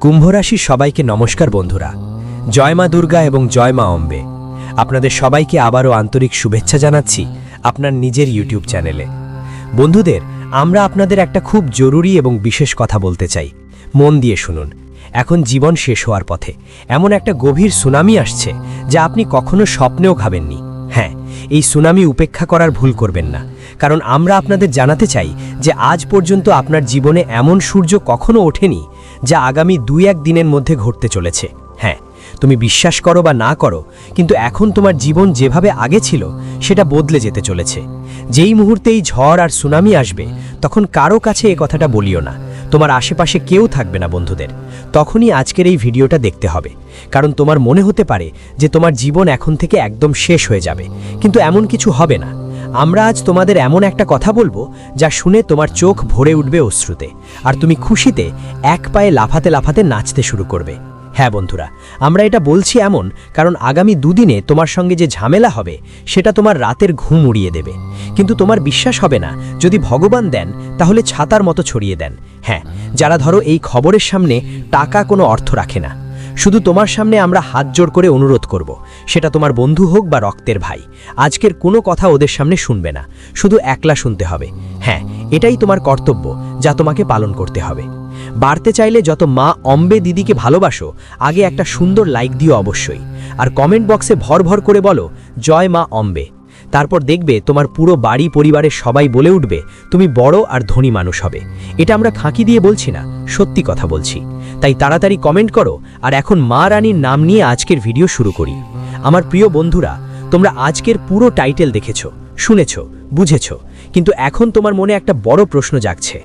কুম্ভরাশির সবাইকে নমস্কার বন্ধুরা। জয় মা দুর্গা এবং জয় মা অম্বে। আপনাদের সবাইকে আবারও আন্তরিক শুভেচ্ছা জানাচ্ছি আপনার নিজের ইউটিউব চ্যানেলে। বন্ধুদের, আমরা আপনাদের একটা খুব জরুরি এবং বিশেষ কথা বলতে চাই। মন দিয়ে শুনুন। এখন জীবন শেষ হওয়ার পথে এমন একটা গভীর সুনামি আসছে যা আপনি কখনো স্বপ্নেও খাবেননি হ্যাঁ এই সুনামি উপেক্ষা করার ভুল করবেন না। কারণ আমরা আপনাদের জানাতে চাই যে আজ পর্যন্ত আপনার জীবনে এমন সূর্য কখনো ওঠেনি যা আগামী দুই এক দিনের মধ্যে ঘটতে চলেছে। হ্যাঁ তুমি বিশ্বাস করো বা না করো, কিন্তু এখন তোমার জীবন যেভাবে আগে ছিল, সেটা বদলে যেতে চলেছে। যেই মুহূর্তেই ঝড় আর সুনামি আসবে, তখন কারও কাছে এ কথাটা বলিও না। তোমার আশেপাশে কেউ থাকবে না বন্ধুদের। তখনই আজকের এই ভিডিওটা দেখতে হবে। কারণ তোমার মনে হতে পারে যে তোমার জীবন এখন থেকে একদম শেষ হয়ে যাবে। কিন্তু এমন কিছু হবে না। আমরা আজ তোমাদের এমন একটা কথা বলব যা শুনে তোমার চোখ ভরে উঠবে অশ্রুতে, আর তুমি খুশিতে এক পায়ে লাফাতে লাফাতে নাচতে শুরু করবে। হ্যাঁ বন্ধুরা, আমরা এটা বলছি এমন কারণ আগামী দুদিনে তোমার সঙ্গে যে ঝামেলা হবে, সেটা তোমার রাতের ঘুম উড়িয়ে দেবে। কিন্তু তোমার বিশ্বাস হবে না, যদি ভগবান দেন, তাহলে ছাতার মতো ছড়িয়ে দেন। হ্যাঁ যারা ধরো এই খবরের সামনে টাকা কোনো অর্থ রাখে না। শুধু তোমার সামনে আমরা হাত জোড় করে অনুরোধ করব, সেটা তোমার বন্ধু হোক বা রক্তের ভাই। আজকের কোনো কথা ওদের সামনে শুনবে না, শুধু একলা শুনতে হবে। হ্যাঁ এটাই তোমার কর্তব্য, যা তোমাকে পালন করতে হবে। বাড়তে চাইলে যত মা অম্বে দিদিকে ভালোবাসো, আগে একটা সুন্দর লাইক দিও অবশ্যই। আর কমেন্ট বক্সে ভর ভর করে বলো, জয় মা অম্বে। তারপর দেখবে তোমার পুরো বাড়ি, পরিবারের সবাই বলে উঠবে, তুমি বড় আর ধনী মানুষ হবে। এটা আমরা খাঁকি দিয়ে বলছি না, সত্যি কথা বলছি। তাই তাড়াতাড়ি কমেন্ট করো, আর এখন মা রানীর নাম নিয়ে আজকের ভিডিও শুরু করি। আমার প্রিয় বন্ধুরা, তোমরা আজকের পুরো টাইটেল দেখেছ, শুনেছ, বুঝেছ, কিন্তু এখন তোমার মনে একটা বড় প্রশ্ন জাগছে।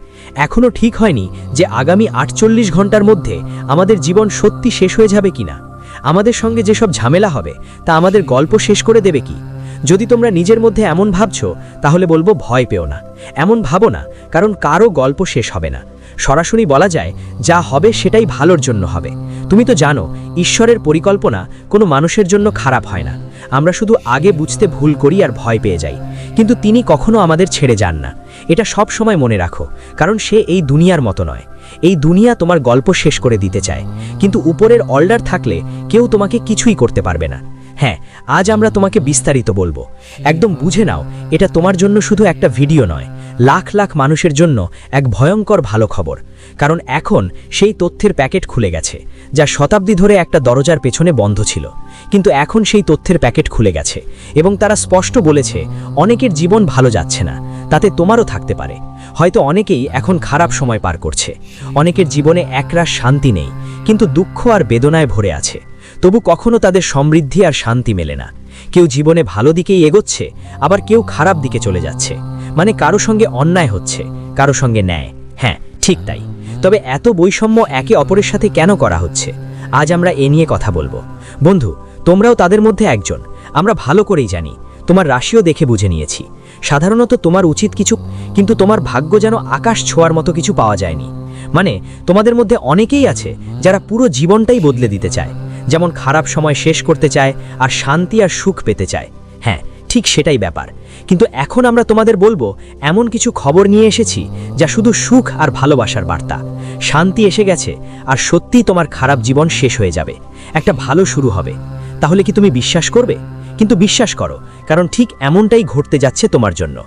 এখনও ঠিক হয়নি যে আগামী আটচল্লিশ ঘণ্টার মধ্যে আমাদের জীবন সত্যি শেষ হয়ে যাবে কিনা। আমাদের সঙ্গে যেসব ঝামেলা হবে, তা আমাদের গল্প শেষ করে দেবে কি? যদি তোমরা নিজের মধ্যে এমন ভাবছ, তাহলে বলব ভয় পেও না। এমন ভাবো না, কারণ কারও গল্প শেষ হবে না। সরাসরি বলা যায়, যা হবে সেটাই ভালোর জন্য হবে। তুমি তো জানো, ঈশ্বরের পরিকল্পনা কোনো মানুষের জন্য খারাপ হয় না। আমরা শুধু আগে বুঝতে ভুল করি আর ভয় পেয়ে যাই। কিন্তু তিনি কখনো আমাদের ছেড়ে যান না। এটা সব সময় মনে রাখো, কারণ সে এই দুনিয়ার মতো নয়। এই দুনিয়া তোমার গল্প শেষ করে দিতে চায়। কিন্তু উপরের অল্ডার থাকলে কেউ তোমাকে কিছুই করতে পারবে না। হ্যাঁ আজ আমরা তোমাকে বিস্তারিত বলব। একদম বুঝে নাও, এটা তোমার জন্য শুধু একটা ভিডিও নয়, লাখ লাখ মানুষের জন্য এক ভয়ঙ্কর ভালো খবর। কারণ এখন সেই তথ্যের প্যাকেট খুলে গেছে, যা শতাব্দী ধরে একটা দরজার পেছনে বন্ধ ছিল। কিন্তু এখন সেই তথ্যের প্যাকেট খুলে গেছে এবং তারা স্পষ্ট বলেছে, অনেকের জীবন ভালো যাচ্ছে না, তাতে তোমারও থাকতে পারে। হয়তো অনেকেই এখন খারাপ সময় পার করছে, অনেকের জীবনে একরাশ শান্তি নেই, কিন্তু দুঃখ আর বেদনায় ভরে আছে। তবু কখনো তাদের সমৃদ্ধি আর শান্তি মেলে না। কেউ জীবনে ভালো দিকেই এগোচ্ছে, আবার কেউ খারাপ দিকে চলে যাচ্ছে। মানে কারও সঙ্গে অন্যায় হচ্ছে, কারও সঙ্গে ন্যায়। হ্যাঁ ঠিক তাই। তবে এত বৈষম্য একে অপরের সাথে কেন করা হচ্ছে? আজ আমরা এ নিয়ে কথা বলব। বন্ধু, তোমরাও তাদের মধ্যে একজন। আমরা ভালো করেই জানি। তোমার রাশিও দেখে বুঝে নিয়েছি। সাধারণত তোমার উচিত কিছু, কিন্তু তোমার ভাগ্য যেন আকাশ ছোঁয়ার মতো কিছু পাওয়া যায়নি। মানে তোমাদের মধ্যে অনেকেই আছে, যারা পুরো জীবনটাই বদলে দিতে চায়। যেমন খারাপ সময় শেষ করতে চায় আর শান্তি আর সুখ পেতে চায়। হ্যাঁ ঠিক সেটাই ব্যাপার। কিন্তু এখন আমরা তোমাদের বলব, এমন কিছু খবর নিয়ে এসেছি যা শুধু সুখ আর ভালোবাসার বার্তা। শান্তি এসে গেছে আর সত্যিই তোমার খারাপ জীবন শেষ হয়ে যাবে। একটা ভালো শুরু হবে। তাহলে কি তুমি বিশ্বাস করবে? কিন্তু বিশ্বাস করো, কারণ ঠিক এমনটাই ঘটতে যাচ্ছে তোমার জন্য।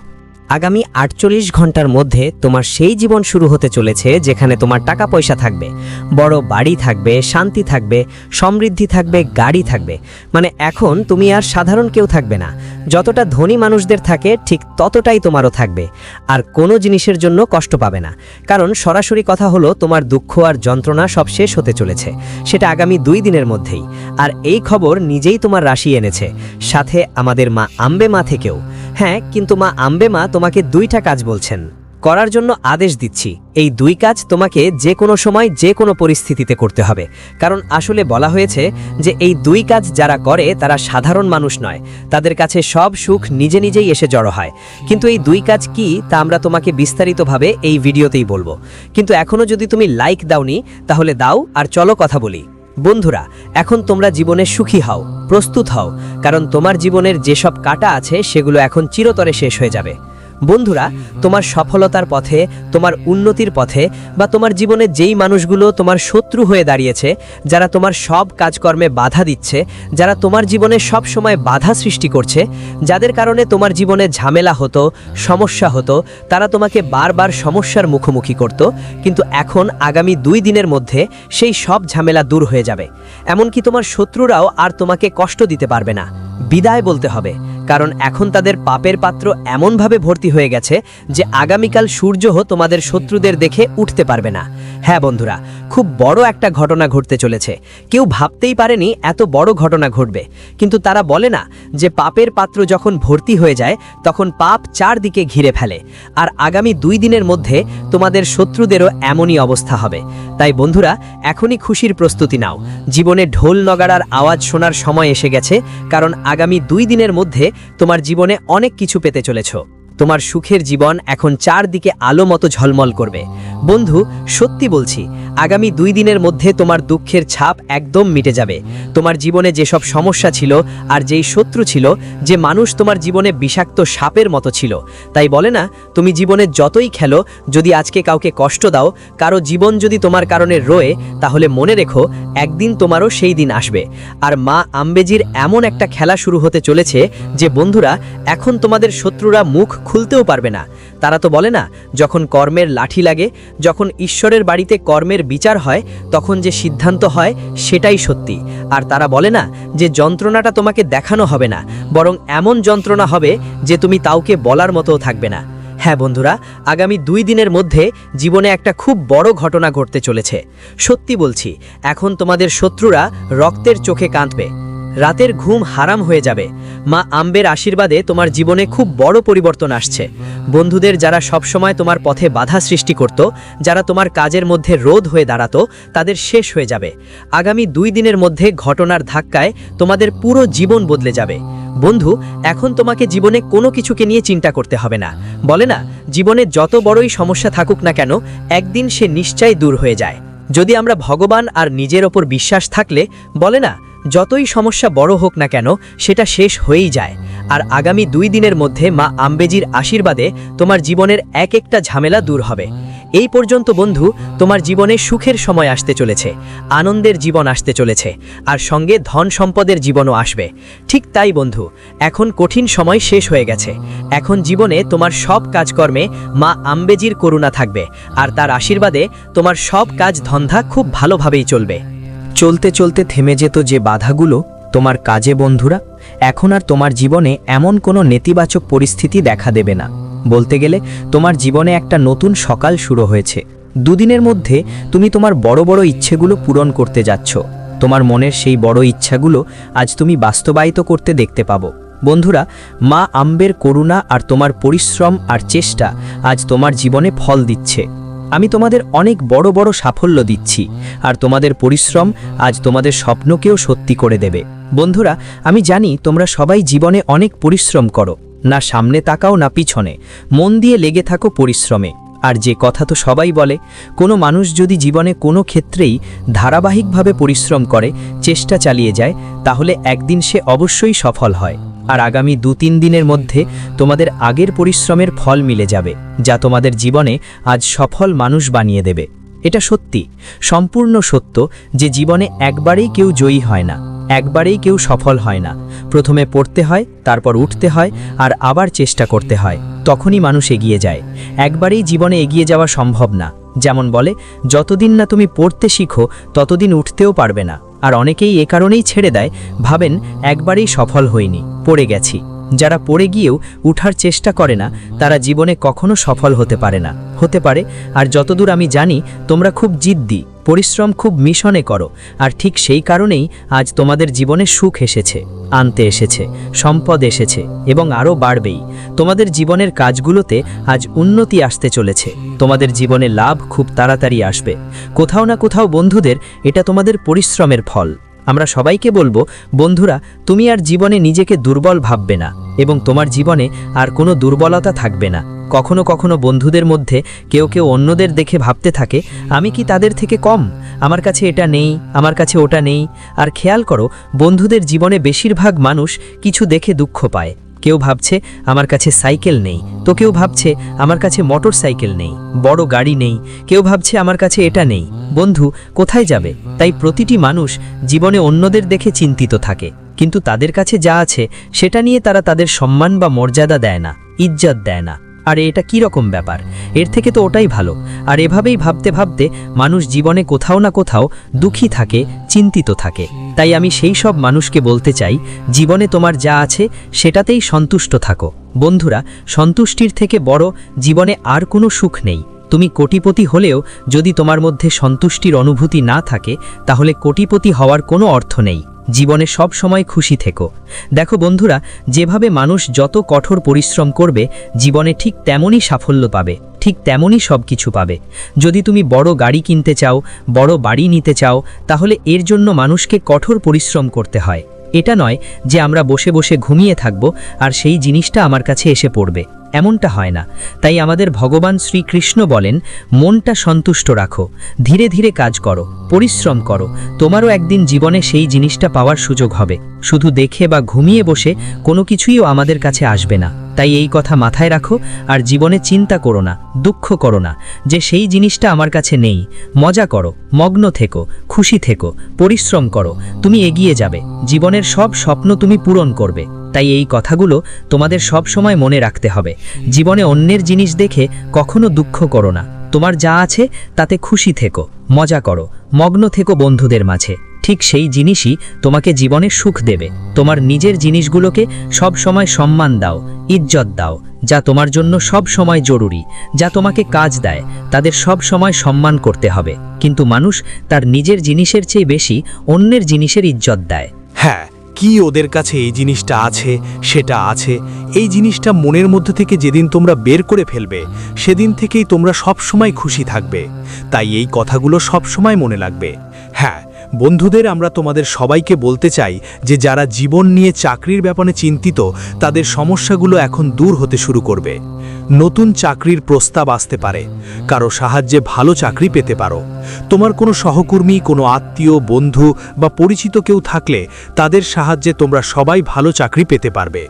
আগামী আটচল্লিশ ঘণ্টার মধ্যে তোমার সেই জীবন শুরু হতে চলেছে যেখানে তোমার টাকা পয়সা থাকবে, বড় বাড়ি থাকবে, শান্তি থাকবে, সমৃদ্ধি থাকবে, গাড়ি থাকবে। মানে এখন তুমি আর সাধারণ কেউ থাকবে না। যতটা ধনী মানুষদের থাকে, ঠিক ততটাই তোমারও থাকবে। আর কোনো জিনিসের জন্য কষ্ট পাবে না। কারণ সরাসরি কথা হলো, তোমার দুঃখ আর যন্ত্রণা সব শেষ হতে চলেছে। সেটা আগামী দুই দিনের মধ্যেই। আর এই খবর নিজেই তোমার রাশি এনেছে। সাথে আমাদের মা আম্বে মা থেকেও। হ্যাঁ কিন্তু মা আম্বে মা তোমাকে দুইটা কাজ বলছেন। করার জন্য আদেশ দিচ্ছি। এই দুই কাজ তোমাকে যে কোনো সময় যে কোনো পরিস্থিতিতে করতে হবে। কারণ আসলে বলা হয়েছে যে এই দুই কাজ যারা করে, তারা সাধারণ মানুষ নয়। তাদের কাছে সব সুখ নিজে নিজেই এসে জড়ো হয়। কিন্তু এই দুই কাজ কি, তা আমরা তোমাকে বিস্তারিতভাবে এই ভিডিওতেই বলব। কিন্তু এখনও যদি তুমি লাইক দাওনি, তাহলে দাও আর চলো কথা বলি। বন্ধুরা, এখন তোমরা জীবনে সুখী হও, প্রস্তুত হও, কারণ তোমার জীবনের যেসব কাটা আছে সেগুলো এখন চিরতরে শেষ হয়ে যাবে। বন্ধুরা, তোমার সফলতার পথে, তোমার উন্নতির পথে বা তোমার জীবনে যেই মানুষগুলো তোমার শত্রু হয়ে দাঁড়িয়েছে, যারা তোমার সব কাজকর্মে বাধা দিচ্ছে, যারা তোমার জীবনে সব সময় বাধা সৃষ্টি করছে, যাদের কারণে তোমার জীবনে ঝামেলা হতো, সমস্যা হতো, তারা তোমাকে বারবার সমস্যার মুখোমুখি করত, কিন্তু এখন আগামী দুই দিনের মধ্যে সেই সব ঝামেলা দূর হয়ে যাবে। এমনকি তোমার শত্রুরাও আর তোমাকে কষ্ট দিতে পারবে না। বিদায় বলতে হবে। কারণ এখন তাদের পাপের পাত্র এমনভাবে ভর্তি হয়ে গেছে যে আগামীকাল সূর্যও তোমাদের শত্রুদের দেখে উঠতে পারবে না। হ্যাঁ বন্ধুরা, খুব বড় একটা ঘটনা ঘটতে চলেছে। কেউ ভাবতেই পারেনি এত বড় ঘটনা ঘটবে। কিন্তু তারা বলে না যে পাপের পাত্র যখন ভর্তি হয়ে যায়, তখন পাপ চারদিকে ঘিরে ফেলে। আর আগামী দুই দিনের মধ্যে তোমাদের শত্রুদেরও এমনই অবস্থা হবে। তাই বন্ধুরা, এখনই খুশির প্রস্তুতি নাও। জীবনে ঢোল নগাড়ার আওয়াজ শোনার সময় এসে গেছে, কারণ আগামী দুই দিনের মধ্যে তোমার জীবনে অনেক কিছু পেতে চলেছ। তোমার সুখের জীবন এখন চারদিকে আলো মতো ঝলমল করবে। বন্ধু, সত্যি বলছি, আগামী দুই দিনের মধ্যে তোমার দুঃখের ছাপ একদম মিটে যাবে। তোমার জীবনে যেসব সমস্যা ছিল আর যেই শত্রু ছিল, যে মানুষ তোমার জীবনে বিষাক্ত সাপের মতো ছিল। তাই বলে না, তুমি জীবনে যতই খেলো, যদি আজকে কাউকে কষ্ট দাও, কারও জীবন যদি তোমার কারণে রয়ে, তাহলে মনে রেখো, একদিন তোমারও সেই দিন আসবে। আর মা আম্বেজির এমন একটা খেলা শুরু হতে চলেছে যে, বন্ধুরা, এখন তোমাদের শত্রুরা মুখ খুলতেও পারবে না। তারা তো বলে না, যখন কর্মের লাঠি লাগে, যখন ঈশ্বরের বাড়িতে কর্মের বিচার হয়, তখন যে সিদ্ধান্ত হয়, সেটাই সত্যি। আর তারা বলে না যে যন্ত্রণাটা তোমাকে দেখানো হবে না, বরং এমন যন্ত্রণা হবে যে তুমি তাওকে বলার মতোও থাকবে না। হ্যাঁ বন্ধুরা, আগামী দুই দিনের মধ্যে জীবনে একটা খুব বড় ঘটনা ঘটতে চলেছে। সত্যি বলছি, এখন তোমাদের শত্রুরা রক্তের চোখে কাঁদবে। রাতের ঘুম হারাম হয়ে যাবে। মা আম্বের আশীর্বাদে তোমার জীবনে খুব বড় পরিবর্তন আসছে। বন্ধুদের যারা সবসময় তোমার পথে বাধা সৃষ্টি করত, যারা তোমার কাজের মধ্যে রোধ হয়ে দাঁড়াতো, তাদের শেষ হয়ে যাবে। আগামী দুই দিনের মধ্যে ঘটনার ধাক্কায় তোমাদের পুরো জীবন বদলে যাবে। বন্ধু, এখন তোমাকে জীবনে কোনো কিছুকে নিয়ে চিন্তা করতে হবে না। বলে না, জীবনে যত বড়ই সমস্যা থাকুক না কেন, একদিন সে নিশ্চয়ই দূর হয়ে যায়। যদি আমরা ভগবান আর নিজের ওপর বিশ্বাস থাকলে, বলে না যতই সমস্যা বড় হোক না কেন, সেটা শেষ হয়েই যায়। আর আগামী দুই দিনের মধ্যে মা আম্বেজির আশীর্বাদে তোমার জীবনের এক একটা ঝামেলা দূর হবে। এই পর্যন্ত বন্ধু, তোমার জীবনে সুখের সময় আসতে চলেছে, আনন্দের জীবন আসতে চলেছে, আর সঙ্গে ধন সম্পদের জীবনও আসবে। ঠিক তাই বন্ধু, এখন কঠিন সময় শেষ হয়ে গেছে। এখন জীবনে তোমার সব কাজকর্মে মা আম্বেজির করুণা থাকবে, আর তার আশীর্বাদে তোমার সব কাজ ধন্ধা খুব ভালোভাবেই চলবে। চলতে চলতে থেমে যেত যে বাধাগুলো, তোমার কাজে বন্ধুরা, এখন আর তোমার জীবনে এমন কোনো নেতিবাচক পরিস্থিতি দেখা দেবে না। বলতে গেলে, তোমার জীবনে একটা নতুন সকাল শুরু হয়েছে। দুদিনের মধ্যে তুমি তোমার বড় বড় ইচ্ছেগুলো পূরণ করতে যাচ্ছ। তোমার মনের সেই বড় ইচ্ছাগুলো আজ তুমি বাস্তবায়িত করতে দেখতে পাবো। বন্ধুরা, মা আম্বের করুণা আর তোমার পরিশ্রম আর চেষ্টা আজ তোমার জীবনে ফল দিচ্ছে। আমি তোমাদের অনেক বড় বড় সাফল্য দিচ্ছি, আর তোমাদের পরিশ্রম আজ তোমাদের স্বপ্নকেও সত্যি করে দেবে। বন্ধুরা, আমি জানি তোমরা সবাই জীবনে অনেক পরিশ্রম করো, না সামনে তাকাও, না পিছনে। মন দিয়ে লেগে থাকো পরিশ্রমে। আর যে কথা তো সবাই বলে, কোনো মানুষ যদি জীবনে কোনো ক্ষেত্রেই ধারাবাহিকভাবে পরিশ্রম করে, চেষ্টা চালিয়ে যায়, তাহলে একদিন সে অবশ্যই সফল হয়। আর আগামী দু তিন দিনের মধ্যে তোমাদের আগের পরিশ্রমের ফল মিলে যাবে, যা তোমাদের জীবনে আজ সফল মানুষ বানিয়ে দেবে। এটা সত্যি, সম্পূর্ণ সত্য যে জীবনে একবারেই কেউ জয়ী হয় না, একবারেই কেউ সফল হয় না। প্রথমে পড়তে হয়, তারপর উঠতে হয়, আর আবার চেষ্টা করতে হয়, তখনই মানুষ এগিয়ে যায়। একবারেই জীবনে এগিয়ে যাওয়া সম্ভব না, যেমন বলে, যতদিন না তুমি পড়তে শিখো, ততদিন উঠতেও পারবে না। আর অনেকেই এ কারণেই ছেড়ে দেয় ভাবেন একবারেই সফল হইনি পড়ে গেছি। যারা পড়ে গিয়েও উঠার চেষ্টা করে না, তারা জীবনে কখনো সফল হতে পারে না। হতে পারে, আর যতদূর আমি জানি, তোমরা খুব জিদ্দি, পরিশ্রম খুব মিশনে করো, আর ঠিক সেই কারণেই আজ তোমাদের জীবনে সুখ এসেছে, আনতে এসেছে, সম্পদ এসেছে, এবং আরও বাড়বেই। তোমাদের জীবনের কাজগুলোতে আজ উন্নতি আসতে চলেছে, তোমাদের জীবনে লাভ খুব তাড়াতাড়ি আসবে। কোথাও না কোথাও বন্ধুদের এটা তোমাদের পরিশ্রমের ফল। আমরা সবাইকে বলব, বন্ধুরা, তুমি আর জীবনে নিজেকে দুর্বল ভাববে না এবং তোমার জীবনে আর কোনো দুর্বলতা থাকবে না। কখনো কখনো বন্ধুদের মধ্যে কেউ কেউ অন্যদের দেখে ভাবতে থাকে, আমি কি তাদের থেকে কম? আমার কাছে এটা নেই, আমার কাছে ওটা নেই। আর খেয়াল করো, বন্ধুদের জীবনে বেশিরভাগ মানুষ কিছু দেখে দুঃখ পায়। কেউ ভাবছে আমার কাছে সাইকেল নেই, তো কেউ ভাবছে আমার কাছে মোটর সাইকেল নেই, বড় গাড়ি নেই, কেউ ভাবছে আমার কাছে এটা নেই। বন্ধু, কোথায় যাবে? তাই প্রতিটি মানুষ জীবনে অন্যদের দেখে চিন্তিত থাকে, কিন্তু তাদের কাছে যা আছে, সেটা নিয়ে তারা তাদের সম্মান বা মর্যাদা দেয় না, ইজ্জত দেয় না। আর এটা কি রকম ব্যাপার? এর থেকে তো ওটাই ভালো। আর এভাবেই ভাবতে ভাবতে মানুষ জীবনে কোথাও না কোথাও দুঃখী থাকে, চিন্তিত থাকে। তাই আমি সেই সব মানুষকে বলতে চাই, জীবনে তোমার যা আছে সেটাতেই সন্তুষ্ট থাকো। বন্ধুরা, সন্তুষ্টির থেকে বড় জীবনে আর কোনো সুখ নেই। তুমি কোটিপতি হলেও যদি তোমার মধ্যে সন্তুষ্টির অনুভূতি না থাকে, তাহলে কোটিপতি হওয়ার কোনো অর্থ নেই। জীবনে সব সময় খুশি থেকো। দেখো বন্ধুরা, যেভাবে মানুষ যত কঠোর পরিশ্রম করবে, জীবনে ঠিক তেমনই সাফল্য পাবে, ঠিক তেমনই সব কিছু পাবে। যদি তুমি বড় গাড়ি কিনতে চাও, বড় বাড়ি নিতে চাও, তাহলে এর জন্য মানুষকে কঠোর পরিশ্রম করতে হয়। এটা নয় যে আমরা বসে বসে ঘুমিয়ে থাকব আর সেই জিনিসটা আমার কাছে এসে পড়বে। এমনটা হয় না। তাই আমাদের ভগবান শ্রীকৃষ্ণ বলেন, মনটা সন্তুষ্ট রাখো, ধীরে ধীরে কাজ করো, পরিশ্রম করো, তোমারও একদিন জীবনে সেই জিনিসটা পাওয়ার সুযোগ হবে। শুধু দেখে বা ঘুমিয়ে বসে কোনো কিছুইও আমাদের কাছে আসবে না। তাই এই কথা মাথায় রাখো আর জীবনে চিন্তা করো না, দুঃখ করো না, যে সেই জিনিসটা আমার কাছে নেই। মজা করো, মগ্ন থেকো, খুশি থেকো, পরিশ্রম করো, তুমি এগিয়ে যাবে। জীবনের সব স্বপ্ন তুমি পূরণ করবে। তাই এই কথাগুলো তোমাদের সব সময় মনে রাখতে হবে। জীবনে অন্যের জিনিস দেখে কখনো দুঃখ করো না। তোমার যা আছে তাতে খুশি থেকো, মজা করো, মগ্ন থেকো বন্ধুদের মাঝে। ঠিক সেই জিনিসই তোমাকে জীবনে সুখ দেবে। তোমার নিজের জিনিসগুলোকে সব সময় সম্মান দাও, ইজ্জত দাও, যা তোমার জন্য সব সময় জরুরি, যা তোমাকে কাজ দেয়, তাদের সব সময় সম্মান করতে হবে। কিন্তু মানুষ তার নিজের জিনিসের চেয়ে বেশি অন্যের জিনিসের ইজ্জত দেয়। হ্যাঁ কি ওদের কাছে এই জিনিসটা আছে, সেটা আছে? এই জিনিসটা মনের মধ্যে থেকে যেদিন তোমরা বের করে ফেলবে, সেদিন থেকেই তোমরা সবসময় খুশি থাকবে। তাই এই কথাগুলো সবসময় মনে লাগবে। হ্যাঁ বন্ধুদের আমরা তোমাদের সবাইকে বলতে চাই যে যারা জীবন নিয়ে চাকরির ব্যাপারে চিন্তিত, তাদের সমস্যাগুলো এখন দূর হতে শুরু করবে। নতুন চাকরির প্রস্তাব আসতে পারে। কারও সাহায্যে ভালো চাকরি পেতে পারো। তোমার কোনো সহকর্মী, কোনো আত্মীয়, বন্ধু বা পরিচিত কেউ থাকলে তাদের সাহায্যে তোমরা সবাই ভালো চাকরি পেতে পারবে।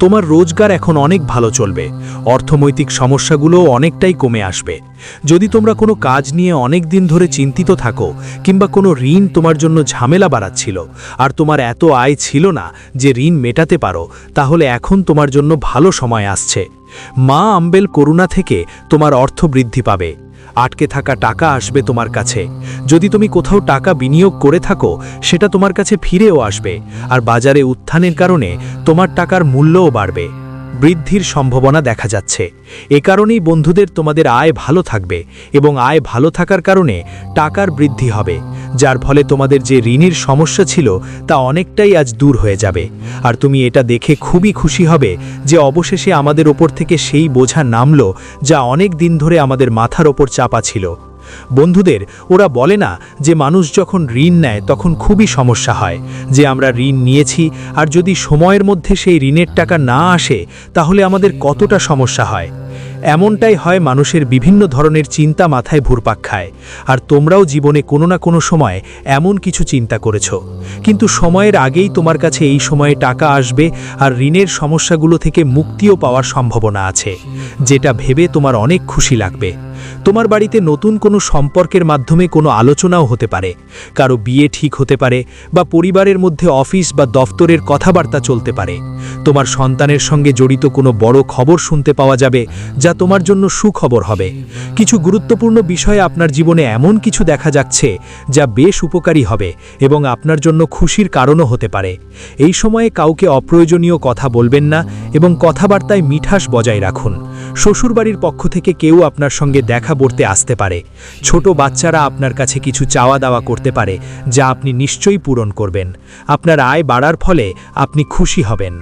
তোমার রোজগার এখন অনেক ভালো চলবে। অর্থনৈতিক সমস্যাগুলোও অনেকটাই কমে আসবে। যদি তোমরা কোনো কাজ নিয়ে অনেক দিন ধরে চিন্তিত থাকো, কিংবা কোনো ঋণ তোমার জন্য ঝামেলা বাড়াচ্ছিল, আর তোমার এত আয় ছিল না যে ঋণ মেটাতে পারো, তাহলে এখন তোমার জন্য ভালো সময় আসছে। মা আম্বেল করুণা থেকে তোমার অর্থ বৃদ্ধি পাবে। আটকে থাকা টাকা আসবে তোমার কাছে। যদি তুমি কোথাও টাকা বিনিয়োগ করে থাকো, সেটা তোমার কাছে ফিরেও আসবে। আর বাজারে উত্থানের কারণে তোমার টাকার মূল্যও বাড়বে। বৃদ্ধির সম্ভাবনা দেখা যাচ্ছে। এ কারণেই বন্ধুদের তোমাদের আয় ভালো থাকবে এবং আয় ভালো থাকার কারণে টাকার বৃদ্ধি হবে, যার ফলে তোমাদের যে ঋণের সমস্যা ছিল তা অনেকটাই আজ দূর হয়ে যাবে। আর তুমি এটা দেখে খুবই খুশি হবে যে অবশেষে আমাদের ওপর থেকে সেই বোঝা নামলো যা অনেক দিন ধরে আমাদের মাথার ওপর চাপা ছিল। বন্ধুদের, ওরা বলে না যে মানুষ যখন ঋণ নেয় তখন খুবই সমস্যা হয়, যে আমরা ঋণ নিয়েছি আর যদি সময়ের মধ্যে সেই ঋণের টাকা না আসে তাহলে আমাদের কতটা সমস্যা হয়। এমনটাই হয় মানুষের বিভিন্ন ধরনের চিন্তা মাথায় ঘুরপাক খায়, আর তোমরাও জীবনে কোনো না কোনো সময় এমন কিছু চিন্তা করেছ। কিন্তু সময়ের আগেই তোমার কাছে এই সময়ে টাকা আসবে আর ঋণের সমস্যাগুলো থেকে মুক্তিও পাওয়ার সম্ভাবনা আছে, যেটা ভেবে তোমার অনেক খুশি লাগবে। তোমার বাড়িতে নতুন কোনো সম্পর্কের মাধ্যমে কোনো আলোচনাও হতে পারে। কারও বিয়ে ঠিক হতে পারে বা পরিবারের মধ্যে অফিস বা দফতরের কথাবার্তা চলতে পারে। তোমার সন্তানের সঙ্গে জড়িত কোনো বড় খবর শুনতে পাওয়া যাবে যা তোমার জন্য সুখবর হবে। কিছু গুরুত্বপূর্ণ বিষয়ে আপনার জীবনে এমন কিছু দেখা যাচ্ছে যা বেশ উপকারী হবে এবং আপনার জন্য খুশির কারণও হতে পারে। এই সময়ে কাউকে অপ্রয়োজনীয় কথা বলবেন না এবং কথাবার্তায় মিঠাস বজায় রাখুন। শ্বশুরবাড়ির পক্ষ থেকে কেউ আপনার সঙ্গে দেখা করতে আসতে পারে। ছোট বাচ্চারা আপনার কাছে কিছু চাওয়া দাওয়া করতে পারে, যা আপনি নিশ্চয়ই পূরণ করবেন। আপনার আয় বাড়ার ফলে আপনি খুশি হবেন।